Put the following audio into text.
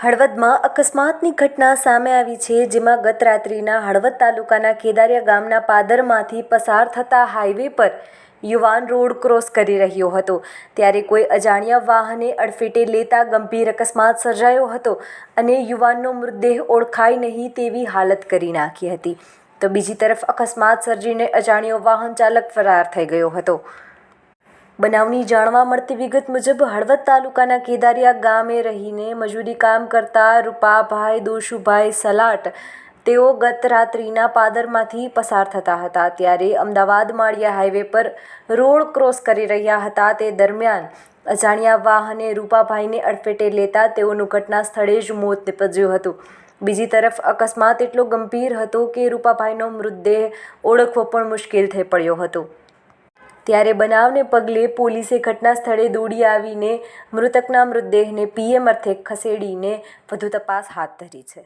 હળવદમાં અકસ્માતની ઘટના સામે આવી છે, જેમાં ગત રાત્રિના હળવદ તાલુકાના કેદારિયા ગામના પાદરમાંથી પસાર થતા હાઈવે પર યુવાન રોડ ક્રોસ કરી રહ્યો હતો. ત્યારે કોઈ અજાણ્યા વાહને અડફેટે લેતા ગંભીર અકસ્માત સર્જાયો હતો અને યુવાનનો મૃતદેહ ઓળખાય નહીં તેવી હાલત કરી નાખી હતી. તો બીજી તરફ અકસ્માત સર્જીને અજાણ્યો વાહન ચાલક ફરાર થઈ ગયો હતો. બનાવની જાણવા મળતી વિગત મુજબ હળવદ તાલુકાના કેદારિયા ગામે રહીને મજૂરી કામ કરતા રૂપાભાઈ, દોશુભાઈ સલાટ તેઓ ગત રાત્રિના પાદરમાંથી પસાર થતા હતા. ત્યારે અમદાવાદ માળિયા હાઈવે પર રોડ ક્રોસ કરી રહ્યા હતા. તે દરમિયાન અજાણ્યા વાહને રૂપાભાઈને અડફેટે લેતા તેઓનું ઘટના સ્થળે જ મોત નીપજ્યું હતું. બીજી તરફ અકસ્માત એટલો ગંભીર હતો કે રૂપાભાઈનો મૃતદેહ ઓળખવો પણ મુશ્કેલ થઈ પડ્યો હતો. ત્યારે બનાવને પગલે પોલીસે ઘટના સ્થળે દોડી આવીને મૃતકના મૃતદેહને પીએમ અર્થે ખસેડીને વધુ તપાસ હાથ ધરી છે.